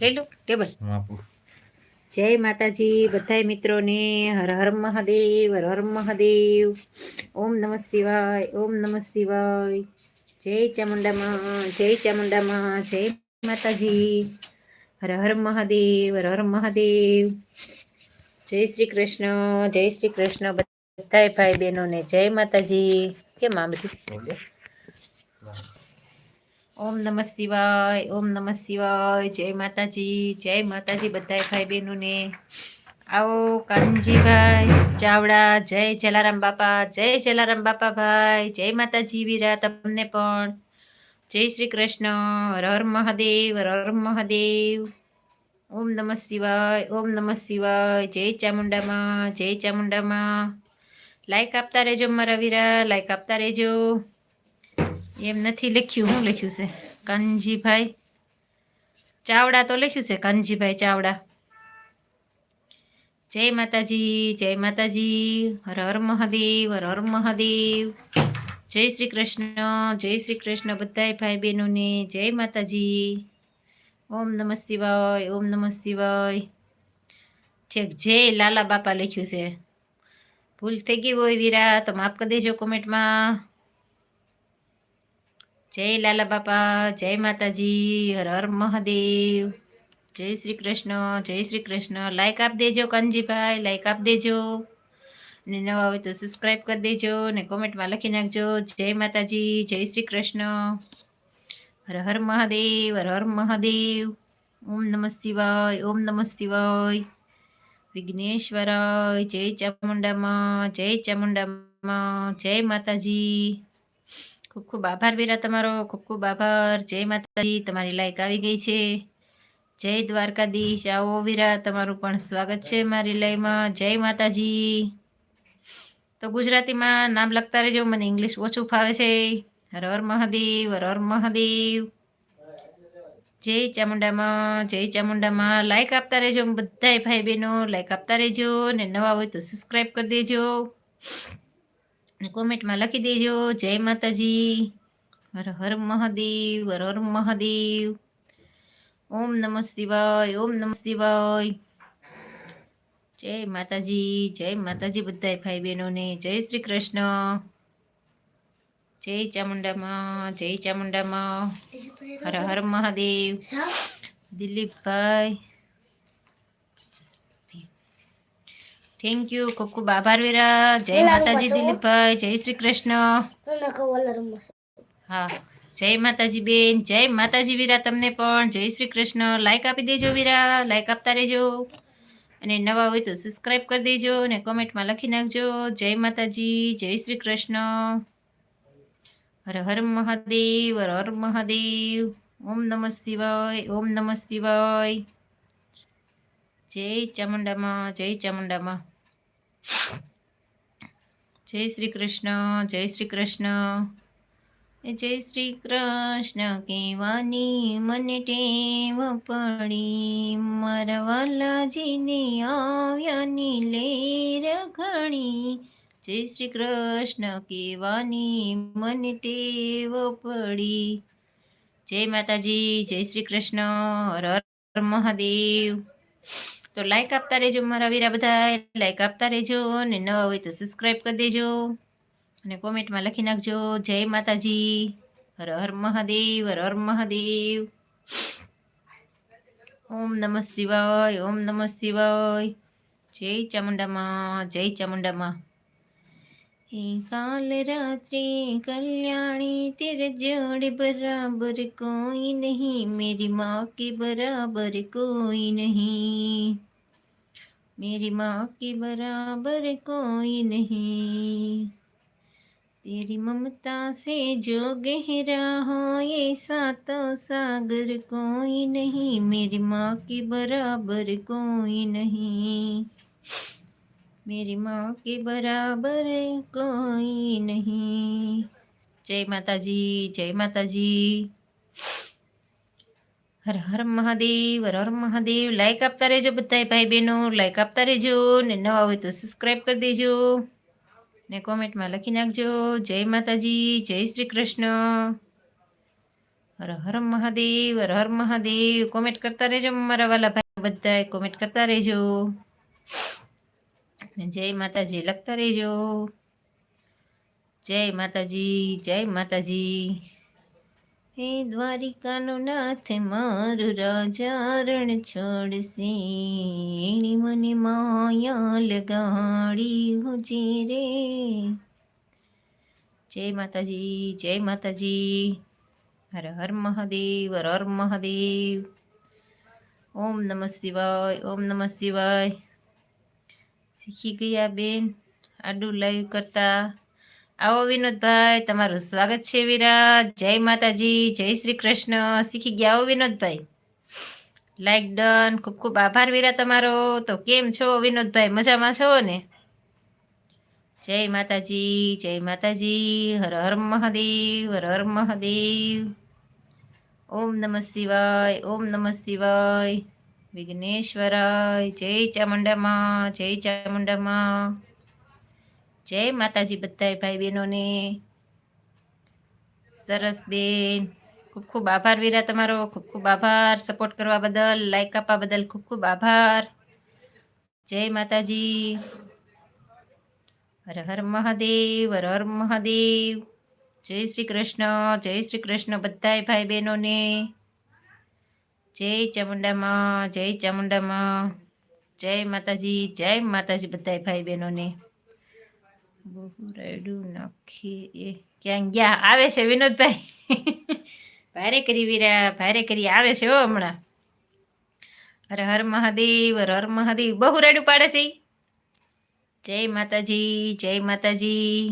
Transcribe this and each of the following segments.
લઈ લો ટેબલ. જય માતાજી બધાય મિત્રોને હર હર મહાદેવ હર હર મહાદેવ. ઓમ નમઃ શિવાય ઓમ નમઃ શિવાય. જય ચામુંડામાં જય ચામુંડામાં જય માતાજી. હર હર મહાદેવ હર હર મહાદેવ. જય શ્રી કૃષ્ણ જય શ્રી કૃષ્ણ. બધાય ભાઈ બહેનોને જય માતાજી. કેમ આ બધું? ઓમ નમ શિવાય, ઓમ નમઃ શિવાય. જય માતાજી જય માતાજી બધાય ભાઈ બહેનોને. આવો કાનજીભાઈ ચાવડા, જય જલારામ બાપા, જય જલારામ બાપા ભાઈ. જય માતાજી વીરા તમને પણ. જય શ્રી કૃષ્ણ. હર મહાદેવ હર મહાદેવ. ઓમ નમઃ શિવાય, ઓમ નમઃ શિવાય. જય ચામુંડામાં જય ચામુંડામાં. લાઈક આપતા રહેજો મારા વીરા લાઈક આપતા રહેજો. એમ નથી લખ્યું શું લખ્યું છે? કાનજીભાઈ ચાવડા તો લખ્યું છે કાનજીભાઈ ચાવડા. જય માતાજી જય માતાજી, હર હર મહાદેવ, હર હર મહાદેવ. જય શ્રી કૃષ્ણ, જય શ્રી કૃષ્ણ બધાય ભાઈ બહેનોને, જય માતાજી. ઓમ નમ શિવાય, ઓમ નમ શિવાય. છેક જય લાલા બાપા લખ્યું છે. ભૂલ થઈ ગઈ હોય વીરા તો માફ કરી દેજો કોમેન્ટમાં. જય લાલા બાપા, જય માતાજી, હર હર મહાદેવ. જય શ્રી કૃષ્ણ, જય શ્રી કૃષ્ણ. લાઈક આપ દેજો કાનજીભાઈ લાઈક આપ દેજો. ને નવા હોય તો સબસ્ક્રાઈબ કરી દેજો ને કોમેન્ટમાં લખી નાખજો. જય માતાજી, જય શ્રી કૃષ્ણ. હર હર મહાદેવ, હર હર મહાદેવ. ઓમ નમઃ શિવાય, ઓમ નમઃ શિવાય. વિઘ્નેશ્વરાય, જય ચામુંડામાં જય ચામુંડામાં. જય માતાજી. ખૂબ ખૂબ આભાર વીરા તમારો, ખૂબ ખૂબ આભાર. જય માતાજી, તમારી લાઈક આવી ગઈ છે. જય દ્વારકાધીશ. આવો વીરા, તમારું પણ સ્વાગત છે મારી લાઈમાં જય માતાજી. તો ગુજરાતીમાં નામ લખતા રહેજો, મને ઇંગ્લિશ ઓછું ફાવે છે. હર હર મહાદેવ, હર હર મહાદેવ. જય ચામુંડામાં જય ચામુંડામાં. લાઈક આપતા રહેજો, બધાય ભાઈ બહેનો, લાઈક આપતા રહેજો. ને નવા હોય તો સબસ્ક્રાઈબ કરી દેજો. ને કોમેન્ટમાં લખી દેજો જય માતાજી હર હર મહાદેવ હર હર મહાદેવ. ઓમ નમ શિવાય ઓમ નમ શિવાય. જય માતાજી જય માતાજી બધા ભાઈ બહેનોને. જય શ્રી કૃષ્ણ. જય ચામુંડામાં જય ચામુંડામાં. હર હર મહાદેવ. દિલીપભાઈ. થેન્ક યુ ખૂબ ખૂબ આભાર વીરા. જય માતાજી દિલીપભાઈ. જય શ્રી કૃષ્ણ. હા. જય માતાજી બેન. જય માતાજી વીરા તમને પણ. જય શ્રી કૃષ્ણ. લાઈક આપી દેજો વીરા. લાઈક આપતા રહેજો. અને નવા હોય તો સબસ્ક્રાઈબ કરી દેજો અને કોમેન્ટમાં લખી નાખજો. જય માતાજી. જય શ્રી કૃષ્ણ. હર હર મહાદેવ. હર હર મહાદેવ. ઓમ નમઃ શિવાય. ઓમ નમઃ શિવાય. જય ચામુંડામાં. જય ચામુંડામાં. જય શ્રી કૃષ્ણ, જય શ્રી કૃષ્ણ. જય શ્રી કૃષ્ણ કેવાની મને ટેવ પડી. મારા વાલાજીને આવ્યાની લેર ઘણી. જય શ્રી કૃષ્ણ કેવાની મને ટેવ પડી. જય માતાજી, જય શ્રી કૃષ્ણ. હર હર મહાદેવ. તો લાઈક આપતા રહેજો મારા વીરા બધા લાઈક આપતા રહેજો અને નવા હોય તો સબસ્ક્રાઈબ કરી દેજો. અને કોમેન્ટમાં લખી નાખજો, જય માતાજી. હર હર મહાદેવ, હર હર મહાદેવ. ઓમ નમઃ શિવાય, ઓમ નમઃ શિવાય. જય ચામુંડામાં જય ચામુંડામાં. એ કાલ રાત્રે કલ્યાણી તેરે જોડે બરાબર કોઈ નહીં મેરી માँ के बराबर कोई नहीं मेरी माँ के बराबर कोई नहीं तेरी ममता से जो गहरा हो ये सातों सागर कोई नहीं मेरी माँ के बराबर कोई नहीं मेरी माँ के बराबर कोई नहीं જય માતાજી જય માતાજી હર હર મહાદેવ હર હર મહાદેવ લાઈક આપતા રહેજો બધાય ભાઈ બહેનો લાઈક આપતા રહેજો ને નવા હોય તો સબસ્ક્રાઈબ કરી દેજો ને કોમેન્ટમાં લખી નાખજો જય માતાજી જય શ્રી કૃષ્ણ હર હર મહાદેવ હર હર મહાદેવ કોમેન્ટ કરતા રહેજો મારા વાલા ભાઈ બધા કોમેન્ટ કરતા રહેજો જય માતાજી. લખતા રહેજો. જય માતાજી જય માતાજી. હે દ્વારિકાનો નાથ મારું રાજારણ છોડશે. એણી મને માયા લગાડી હુજી રે. જય માતાજી જય માતાજી. હર હર મહાદેવ, હર હર મહાદેવ. ઓમ નમઃ શિવાય, ઓમ નમઃ શિવાય. શીખી ગયા બેન. આડું લાઈવ કરતા. આવો વિનોદભાઈ, તમારું સ્વાગત છે વિરાજ જય માતાજી, જય શ્રી કૃષ્ણ. શીખી ગયા આવો વિનોદભાઈ? લાઈક ડન ખૂબ ખૂબ આભાર વિરા તમારો. તો કેમ છો વિનોદભાઈ? મજામાં છો ને? જય માતાજી જય માતાજી. હર હર મહાદેવ, હર હર મહાદેવ. ઓમ નમઃ શિવાય, ઓમ નમઃ શિવાય. વિઘ્નેશ્વરાય, જય ચામુંડામાં જય ચામુંડામાં. જય માતાજી બધાય ભાઈ બહેનોને. સરસ બેન. ખૂબ ખૂબ આભાર વીરા તમારો. ખૂબ ખૂબ આભાર સપોર્ટ કરવા બદલ લાઈક આપવા બદલ ખૂબ ખૂબ આભાર. જય માતાજી. હર હર મહાદેવ, હર હર મહાદેવ. જય શ્રી કૃષ્ણ, જય શ્રી કૃષ્ણ બધાય ભાઈ બહેનોને. જય ચામુંડામાં જય ચામુંડામાં. જય માતાજી જય માતાજી બધાય ભાઈ બહેનોને. બહુ રાયડું નાખી એ ક્યાં ગયા? આવે છે વિનોદભાઈ. ભારે કરી વીરા, ભારે કરી આવે છે હો હમણાં. અરે હર મહાદેવ હર મહાદેવ. બહુ રાયડું પાડે છે. જય માતાજી જય માતાજી.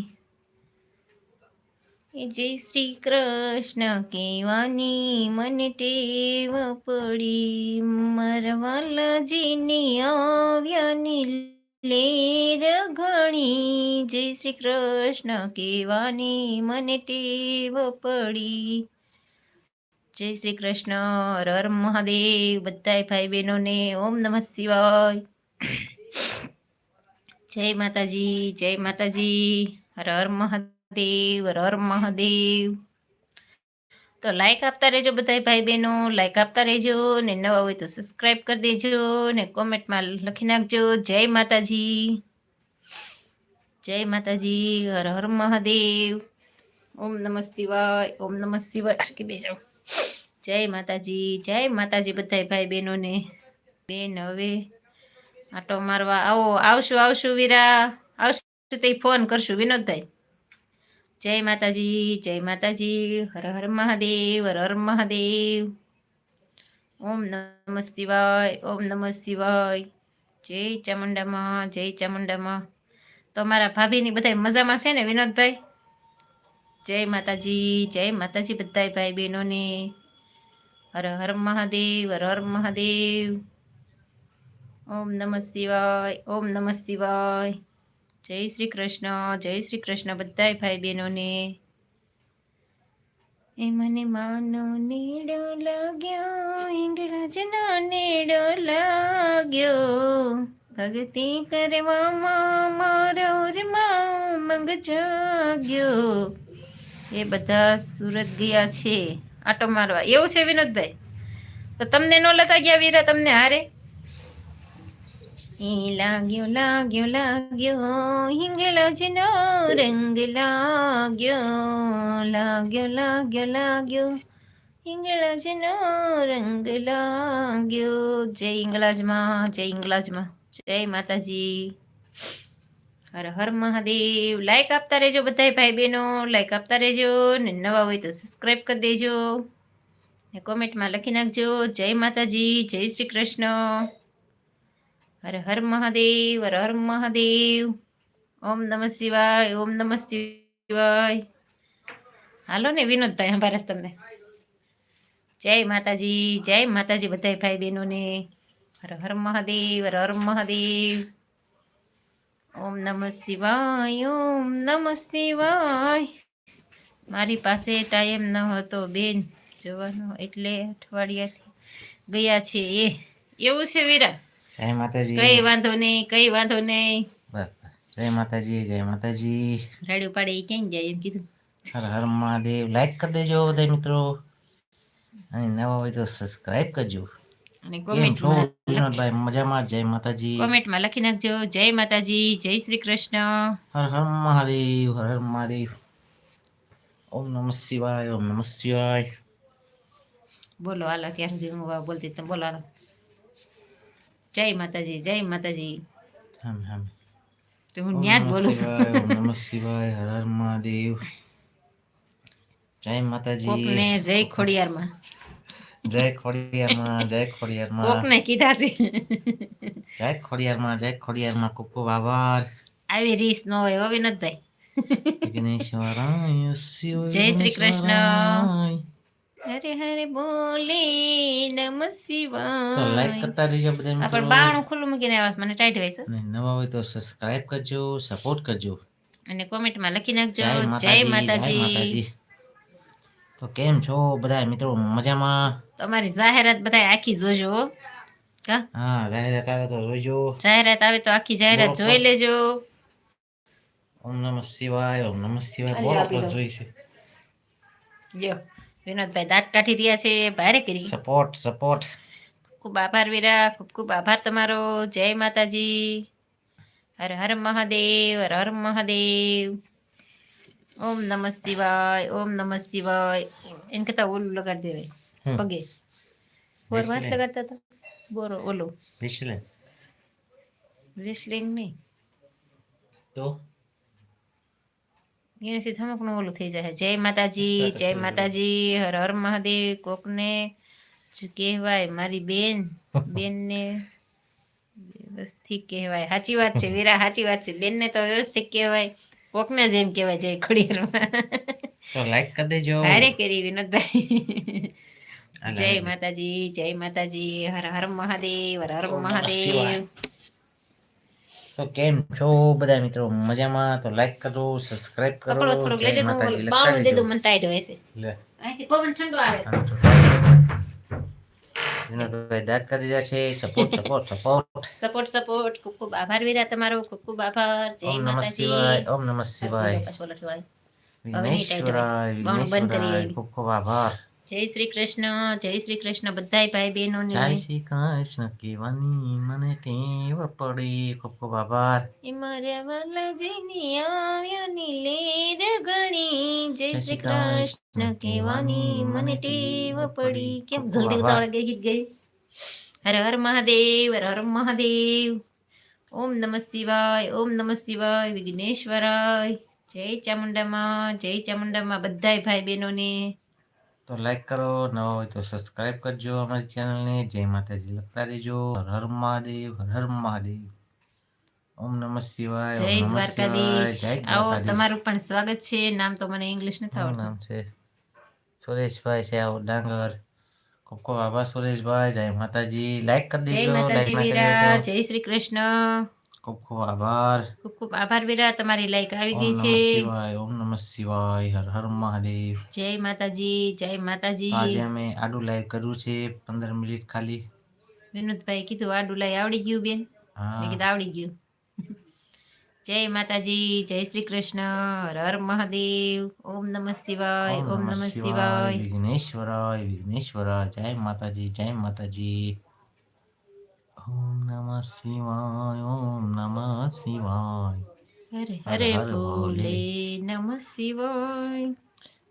જય શ્રી કૃષ્ણ કેવાની મને ટેવ પડી. મરવાલાજીની આવ્યાની લેર ઘણી. જય શ્રી કૃષ્ણ કેવાની મને ટેવ પડી. જય શ્રી કૃષ્ણ હર મહાદેવ, બધાય ભાઈ બહેનોને ઓમ નમઃ શિવાય. જય માતાજી જય માતાજી, હર હર મહાદેવ. હર હર મહાદેવ. તો લાઈક આપતા રહેજો બધા ભાઈ બહેનો લાઈક આપતા રહેજો ને નવા હોય તો સબસ્ક્રાઈબ કરી દેજો ને કોમેન્ટમાં લખી નાખજો. જય માતાજી. જય માતાજી, હર હર મહાદેવ. ઓમ નમ શિવાય, ઓમ નમ શિવાય. કે બેજો જય માતાજી જય માતાજી બધા ભાઈ બહેનોને બેન હવે આટો મારવા આવો. આવશું આવશું વીરા. આવશું તે ફોન કરશું. વિનોદભાઈ. જય માતાજી જય માતાજી, હર હર મહાદેવ, હર હર મહાદેવ. ઓમ નમ શિવાય, ઓમ નમ શિવાય. જય ચામુંડામાં જય ચામુંડામાં. તો મારા ભાભીની બધા મજામાં છે ને વિનોદભાઈ? જય માતાજી જય માતાજી બધા ભાઈ બહેનોને. હર હર મહાદેવ, હર હર મહાદેવ. ઓમ નમ શિવાય, ઓમ નમ શિવાય. જય શ્રી કૃષ્ણ, જય શ્રી કૃષ્ણ બધાય ભાઈ બહેનોને એ મને માનો નેડો લાગ્યો ઇંગળજનો નેડો લાગ્યો. ભક્તિ કરવામાં મારો મંગ જાગ્યો. એ બધા સુરત ગયા છે. આટો મારવા. એવું છે વિનોદભાઈ? તો તમને ન લતા ગયા વીરા તમને હારે? એ લાગ્યો લાગ્યો લાગ્યો હિંગળાજનો રંગ લાગ્યો લાગ્યો લાગ્યો લાગ્યો હિંગળાજનો રંગ લાગ્યો જય હિંગળાજમાં જય હિંગળાજમાં જય માતાજી હર હર મહાદેવ લાઈક આપતા રહેજો બધાય ભાઈ બહેનો લાઈક આપતા રહેજો ને નવા હોય તો સબસ્ક્રાઈબ કરી દેજો ને કોમેન્ટમાં લખી નાખજો જય માતાજી જય શ્રી કૃષ્ણ હર હર મહાદેવ, હર હર મહાદેવ. ઓમ નમ શિવાય, ઓમ નમ શિવાય. હાલો ને વિનોદભાઈ અંબારસ તમને. જય માતાજી જય માતાજી બધાય ભાઈ બહેનોને. હર હર મહાદેવ, હર હર મહાદેવ. ઓમ નમ શિવાય, ઓમ નમ શિવાય. મારી પાસે ટાઈમ ન હતો બેન, જવાનો એટલે અઠવાડિયાથી ગયા છે એ એવું છે વીરા? જય માતાજી. કઈ વાંધો નહીં કઈ વાંધો નહીં. જય માતાજી જય માતાજી. રાડી પાડે ઈ ક્યાં જાય એમ કીધું. હર હર મહાદેવ. લાઈક કરી દેજો બધા મિત્રો. અને નવા હોય તો સબસ્ક્રાઇબ કરજો. અને કોમેન્ટમાં વિનોદભાઈ? મજામાં? જય માતાજી. કોમેન્ટમાં લખી નાખજો. જય માતાજી જય શ્રી કૃષ્ણ. હર હર મહાદેવ હર હર મહાદેવ. ઓમ નમઃ શિવાય ઓમ નમઃ શિવાય. બોલો હાલો ત્યાર સુધી હું બોલતી તમે બોલો હાલો. જય માતાજી જય માતાજી. હમ હમ. તો હું ન્યા જ બોલું છું. નમઃ શિવાય હર હર મહાદેવ. જય માતાજી. કોકને જય ખોડિયારમાં. જય ખોડિયારમાં જય ખોડિયારમાં. કોકને કીધા છે. જય ખોડિયારમાં જય ખોડિયારમાં. ખૂબ ખૂબ આભાર. આવી રીસ નો હોય હવે નથી ભાઈ જય શ્રી કૃષ્ણ. હરે હરે બોલે નમ તો લાઈક કરતા રહીજો બધા આ મિત્રો. પણ બાણું ખુલ્લું મૂકીને આવ્યા મને ટાઈટ હોય છે. નવા હોય તો સબસ્ક્રાઇબ કરજો સપોર્ટ કરજો. અને કોમેન્ટમાં લખી નાખજો. જય માતાજી તો કેમ છો બધા મિત્રો? મજામાં? તમારી જાહેરાત બધા આખી જોજો કા? હા જાહેરાત આવે તો જોજો. જાહેરાત આવે તો આખી જાહેરાત જોઈ લેજો. ઓમ નમઃ શિવાય ઓમ નમઃ શિવાય. બોલ પર જોઈશે લ્યો. વિનોદભાઈ દાંત કાઢી રહ્યા છે. ભારે કરી. સપોર્ટ સપોર્ટ ખૂબ આભાર વીરા ખૂબ ખૂબ આભાર તમારો. જય માતાજી. હર હર મહાદેવ હર હર મહાદેવ. ઓમ નમ શિવાય ઓમ નમ શિવાય. એમ કહેતા ઓલું લગાડી દેવાય. પગે. બોર વાત લગાડતા હતા? બોરો ઓલું. વિશલે રેસલિંગ નહીં. તો? એનાથી ધમકનું ઓલું થઈ જાય જય માતાજી જય માતાજી હર હર મહાદેવ. કોકને શું કહેવાય મારી બેન. બેનને વ્યવસ્થિત કહેવાય. સાચી વાત છે વીરા સાચી વાત છે. બેનને તો વ્યવસ્થિત કહેવાય. કોકને જ એમ કહેવાય જય ખડીયારમાં. તો લાઈક કરી દેજો. હારે કરી વિનોદભાઈ. જય માતાજી જય માતાજી. હર હર મહાદેવ હર હર. મહાદેવ. તો કેમ છો બધા મિત્રો? મજામાં? તો લાઈક કરો સબસ્ક્રાઇબ કરો થોડુંક જય લેજો તો દે. દો મને ટાઈટ હોય છે. લે. અહીંથી પવન ઠંડો આવે છે. વિનોદભાઈ દાદ કરી રહ્યા છે. Support support support support support ખૂબ ખૂબ આભાર વીરા તમારો. ખૂબ ખૂબ આભાર. જય ઓમ નમઃ શિવાય ઓમ નમઃ શિવાય. વિનેશ્વરાય આવી. ખૂબ ખૂબ આભાર. જય શ્રી કૃષ્ણ જય શ્રી કૃષ્ણ બધાય ભાઈ બહેનોને. જય શ્રી કૃષ્ણ કેવાની મને ટેવ પડી. ખૂબ ખૂબ આભાર. એ મારા વાલાજીની આવ્યાની લેર ગણી. જય શ્રી કૃષ્ણ કેવાની મને ટેવ પડી. કેમ જલ્દી ઉતાવળ ગઈ ગીત ગઈ હર હર મહાદેવ હર હર મહાદેવ. ઓમ નમઃ શિવાય ઓમ નમઃ શિવાય વિઘ્નેશ્વરાય. જય ચામુંડામાં જય ચામુંડામાં બધાય ભાઈ બહેનોને. તો લાઈક કરો નવા હોય તો સબસ્ક્રાઈબ કરજો અમારી ચેનલને જય માતાજી. લખતા રહેજો. હર હર મહાદેવ હર હર મહાદેવ. ઓમ નમઃ શિવાય જય દ્વારકાધીશ. આવો તમારું પણ સ્વાગત છે. નામ તો મને ઇંગ્લિશ નથી આવડતું. નામ છે સુરેશભાઈ છે આવો ડાંગર. ખૂબ ખૂબ આભાર સુરેશભાઈ. જય માતાજી. લાઈક કરી દેજો લાઈક જય શ્રી કૃષ્ણ. ખૂબ ખૂબ આભાર. ખૂબ ખૂબ આભાર વીરા તમારી લાઈક આવી ગઈ છે. શિવાય ઓમ નમઃ શિવાય હર હર મહાદેવ. જય માતાજી જય માતાજી. આજે અમે આડું લાઈવ કર્યું છે પંદર મિનિટ ખાલી. વિનોદભાઈ કીધું આડુ લાઈવ આવડી ગયું બેન. મેં હા કીધું આવડી ગયું. જય માતાજી જય શ્રી કૃષ્ણ હર હર મહાદેવ ઓમ નમઃ શિવાય ઓમ નમઃ શિવાય વિઘ્નેશ્વરાય વિઘ્નેશ્વરાય જય માતાજી જય માતાજી. ઓમ નમઃ શિવાય ઓમ નમઃ શિવાય હરે હર હરે હર ભોલે નમઃ શિવાય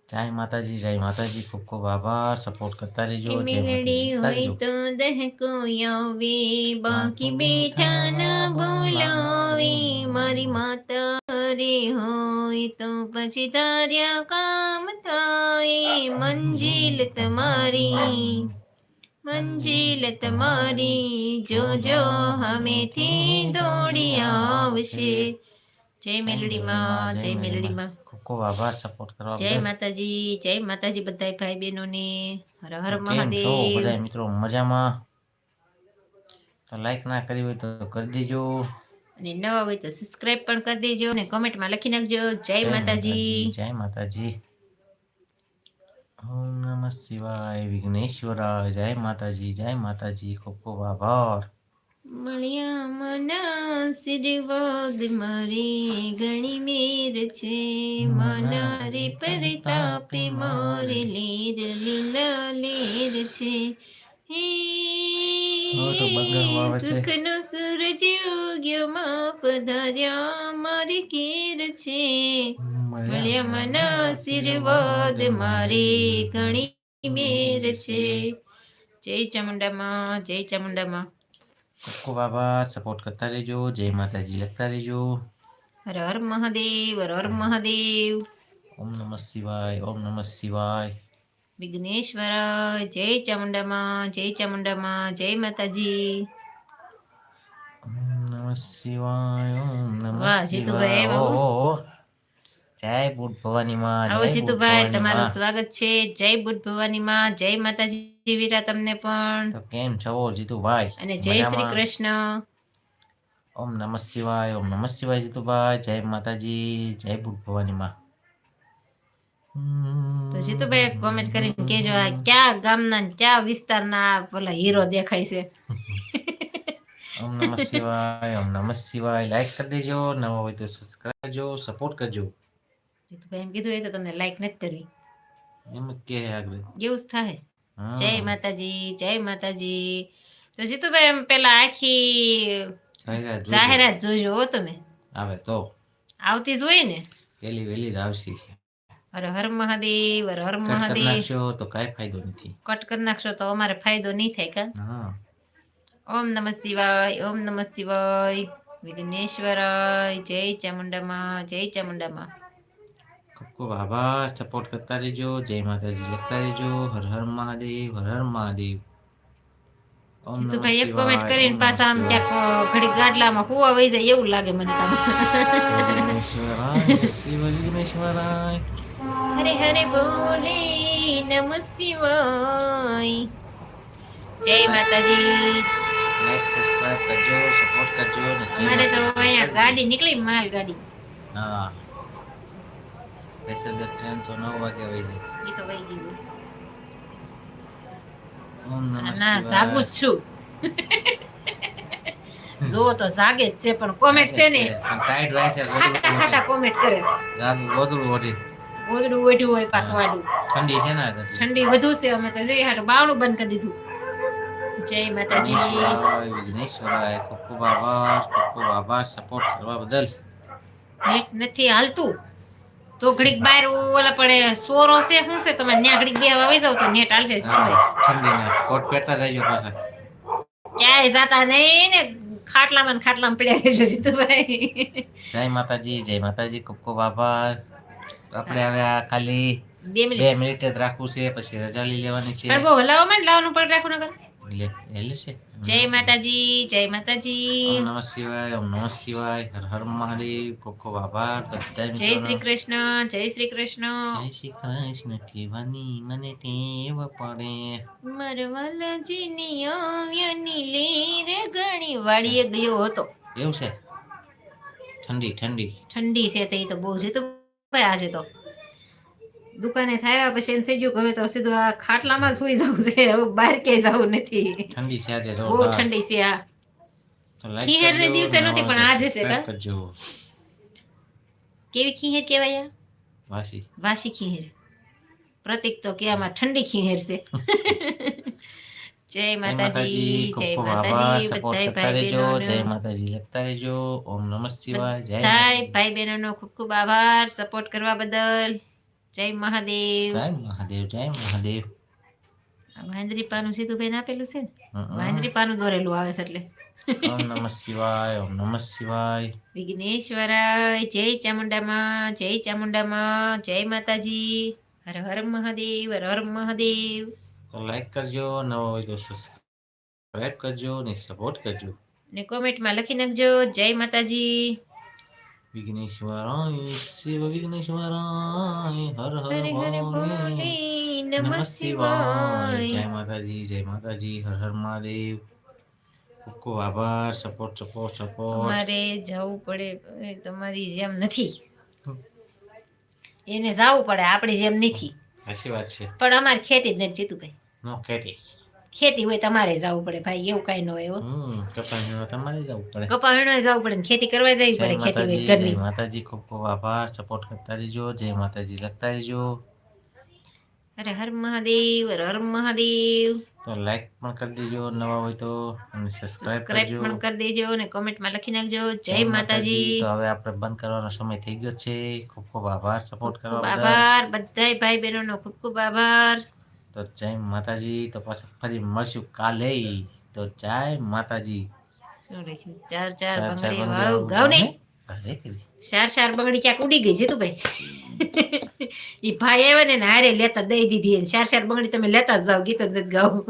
જય માતાજી જય માતાજી ખૂબ ખૂબ આભાર સપોર્ટ કરતા રહેજો કે જય મેલડી માતાજી કરતા હોય રહેજો. તો દહેકો આવે બાકી બેઠા ના બોલાવે મારી માતા રે હોય તો પછી તાર્યા કામ થાય મંજિલ તમારી મંજિલ તમારી જોજો હમેથી દોડી આવશે. જય મેલડીમાં જય મેલડીમાં. ખૂબ ખૂબ આભાર સપોર્ટ કરવા જય માતાજી જય માતાજી બધાય ભાઈ બહેનોને હર હર મહાદેવ. બધા મિત્રો? મજામાં? તો લાઈક ના કરી હોય તો કરી દેજો. અને નવા હોય તો સબસ્ક્રાઇબ પણ કરી દેજો અને કોમેન્ટમાં લખી નાખજો. જય માતાજી જય માતાજી. ઓમ નમઃ શિવાય વિઘ્નેશ્વરાય જય માતાજી જય માતાજી ખૂબ ખૂબ આભાર. મના આશીર્વાદ મારે ઘણી મેર છે. મનારે પરતાપે મારે લેર લીલા લેર છે. હે. સુખનો સૂરજ ઉગ્યો માપ ધર્યા મારી કીર છે. મળ્યા મના આશીર્વાદ મારે ઘણી મેર છે. જય ચામુંડામાં જય ચામુંડામાં. ખૂબ આભાર. સપોર્ટ કરતા રહેજો. જય માતાજી લખતા રહેજો. હર હર મહાદેવ હર હર મહાદેવ. ઓમ નમઃ શિવાય ઓમ નમઃ શિવાય. વિઘ્નેશ્વરાય જય ચામુંડામાં જય ચામુંડામાં જય માતાજી. શિવાય વાહ, જીતુભાઈ, જય બુટ ભવાની માં આવો જીતુભાઈ તમારું સ્વાગત છે. જય બુદ્ધ ભવાની માં જય માતાજી વીરા તમને પણ. તો કેમ છો જીતુભાઈ? અને જય શ્રી કૃષ્ણ. ઓમ નમઃ શિવાય ઓમ નમઃ શિવાય જીતુભાઈ જય માતાજી જય બુટ ભવાની માં. તો જીતુભાઈ કોમેન્ટ કરીને કેજો આ ક્યાં ગામના ને ક્યાં વિસ્તારના પેલા હીરો દેખાય છે. ઓમ નમઃ શિવાય ઓમ નમઃ શિવાય. લાઈક કરી દેજો નવો હોય તો સબસ્ક્રાઇબ કરજો સપોર્ટ કરજો. એમ કીધું એ તો તમને લાઈક નથી કરવી. એમ કે આગળ. એવું જ થાય. જય માતાજી જય માતાજી. તો જીતુભાઈ એમ પેલા આખી જાહેરાત જોજો. હો તમે. આવે તો. આવતી જ હોય ને? પેલી વેલી જ આવશે. હર હર મહાદેવ હર હર મહાદેવ. તો કાઈ ફાયદો નથી. કટ કરી નાખશો તો અમારે ફાયદો નહીં થાય કા? હા. ઓમ નમ શિવાય ઓમ નમ શિવાય. વિઘ્નેશ્વરાય જય ચામુંડામાં જય ચામુંડામાં. ખૂબ ખૂબ આભાર. સપોર્ટ કરતા રહેજો. જય માતાજી લખતા રહેજો. હર હર મહાદેવ હર હર મહાદેવ. એક કોમેન્ટ કરીને પાછા આમ ક્યાંક ઘડી ગાડલામાં કુવા વહી જાય એવું લાગે મને તમે હરે હરે બોલે નમ શિવાય. જય માતાજી. લાઈક સબસ્ક્રાઇબ કરજો સપોર્ટ કરજો ને અમારે તો અહીંયા ગાડી નીકળી માલ ગાડી હા. પેસેન્જર ટ્રેન તો નવ વાગે વહી છે એ તો વહી ગયું. ના. જાગું જ છું. જો તો જાગે જ છે પણ કોમેન્ટ છે ને. ટાઈટ હોય છે ખાતા ખાટા કોમેન્ટ કરે છે. ગાદું ગોદડું ઓઢી. ગોદડું ઓઢ્યું હોય પાછું વાડું. ઠંડી છે ને ઠંડી વધુ છે અમે તો જઈ હાટ બાવણું બંધ કરી દીધું. જય માતાજી. વિઘ્નેશ્વરાય ખૂબ ખૂબ આભાર ખૂબ ખૂબ આભાર સપોર્ટ કરવા બદલ. નેટ નથી હાલતું. તો ઘડીક બહાર ઓલા પડે સોરો છે શું છે તમે ન્યા ઘડીક બે આવી જાવ તો નેટ હાલશે ઠંડી હા, કોટ પહેરતા રહેજો પાછા. ક્યાંય જાતા નહીં ને ખાટલામાં ને ખાટલામાં પડ્યા રહેજો જીતુભાઈ. જય માતાજી જય માતાજી ખૂબ ખૂબ આભાર આપણે હવે આ ખાલી બે મિનિટ. બે મિનિટ જ રાખવું છે પછી રજા લઈ લેવાની છે. બહુ હલાવવામાં લાવવાનું પડે રાખવું નગર જય માતાજી જય માતાજી ઓમ નમઃ શિવાય ઓમ નમઃ શિવાય હર હર મહાદેવ ખૂબ આભાર બધા જય શ્રી કૃષ્ણ જય શ્રી કૃષ્ણ જય શ્રી કૃષ્ણ કેવાની મને ટેવ પડે મરવાલાજીની આવ્યાની લેર ગણી વાડીએ ગયો હતો એવું છે? ઠંડી ઠંડી. ઠંડી છે તે તો બહુ છે ભાઈ આજે તો. દુકાને થયા પછી એમ થઈ ગયું કે હવે તો સીધું આ ખાટલામાં સુઈ જવું છે. હવે બહાર ક્યાંય જવું નથી. ઠંડી છે આજે બહુ ઠંડી છે આ. તો ને દિવસે નથી પણ આજે છે કા? કેવી ખીહેર કહેવાય વાસી. વાસી ખીહેર. પ્રતિક તો કે આમાં ઠંડી ખીહેર છે. જય માતાજી જય માતાજી બધાય ભાઈ બહેનો જય માતાજી લખતા રહેજો. ઓમ નમઃ શિવાય જય ભાઈ બહેનોનો ખૂબ ખૂબ આભાર સપોર્ટ કરવા બદલ. જય મહાદેવ. જય મહાદેવ જય મહાદેવ. મહેન્દ્રી પાનું સીધુભાઈ આપેલું છે. મહેન્દ્રી પાનું દોરેલું આવે છે એટલે. ઓમ નમઃ શિવાય ઓમ નમઃ શિવાય. વિઘ્નેશ્વરાય જય ચામુંડામાં જય ચામુંડામાં જય માતાજી. હર હર મહાદેવ હર હર મહાદેવ. તો લાઈક કરજો નવો હોય તો સબસ્ક્રાઇબ કરજો ને સપોર્ટ કરજો. ને કોમેન્ટમાં લખી નાખજો જય માતાજી. વિઘ્નેશ્વરાય શિવ વિઘ્નેશ્વરાય હર હર હરે હરે ભોલે નમઃ શિવાય જય માતાજી જય માતાજી હર હર મહાદેવ ખૂબ ખૂબ આભાર સપોર્ટ સપોર્ટ સપોર્ટ મારે જવું પડે તમારી જેમ નથી. એને જવું પડે આપણી જેમ નથી. સાચી વાત છે. પણ અમારે ખેતી જ નથી જીતુભાઈ નો ખેતી. ખેતી હોય તમારે જવું પડે ભાઈ એવું કઈ ન હોય હમ તમારે જવું પડે. કપા જવું પડે ખેતી કરવા જવી પડે ખેતી હોય ઘરની. માતાજી ખૂબ ખૂબ આભાર. સપોર્ટ કરતા રહેજો જય માતાજી લખતા રહેજો. અરે હર મહાદેવ હર મહાદેવ. તો લાઈક પણ કરી દેજો નવા હોય તો અને સબસ્ક્રાઇબ કરજો. પણ કરી દેજો અને કોમેન્ટમાં લખી નાખજો. જય માતાજી તો હવે આપણે બંધ કરવાનો સમય થઈ ગયો છે. ખૂબ ખૂબ આભાર. સપોર્ટ કરવા બદલ. આભાર. બધાય ભાઈ બહેનોનો ખૂબ ખૂબ આભાર. તો જય માતાજી તો પાછા ફરી મળશું કાલે. તો જય માતાજી. શું રહીશું ચાર ચાર બંગડી વાળું ગાવ ને કરી. ચાર ચાર બંગડી ક્યાંક ઉડી ગઈ છે તું ભાઈ? ઈ ભાઈ આવ્યા ને હારે લેતા દઈ દીધી ચાર ચાર બંગડી તમે લેતા જ જાઓ ગીતો ગાવ નથી ગાવું.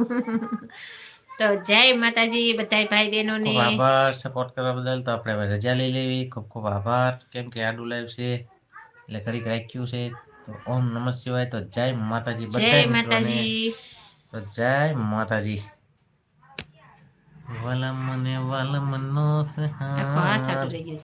તો જય માતાજી બધાય ભાઈ બહેનોને. આભાર સપોર્ટ કરવા બદલ. તો આપણે રજા લઈ લેવી. ખૂબ ખૂબ આભાર. કેમ કે આડું લાઈવ છે. એટલે ઘડીક રાખ્યું છે. તો ઓમ નમ શિવાય. તો જય માતાજી જય માતાજી. તો જય માતાજી. વલમ ને વલમ નો સહાર.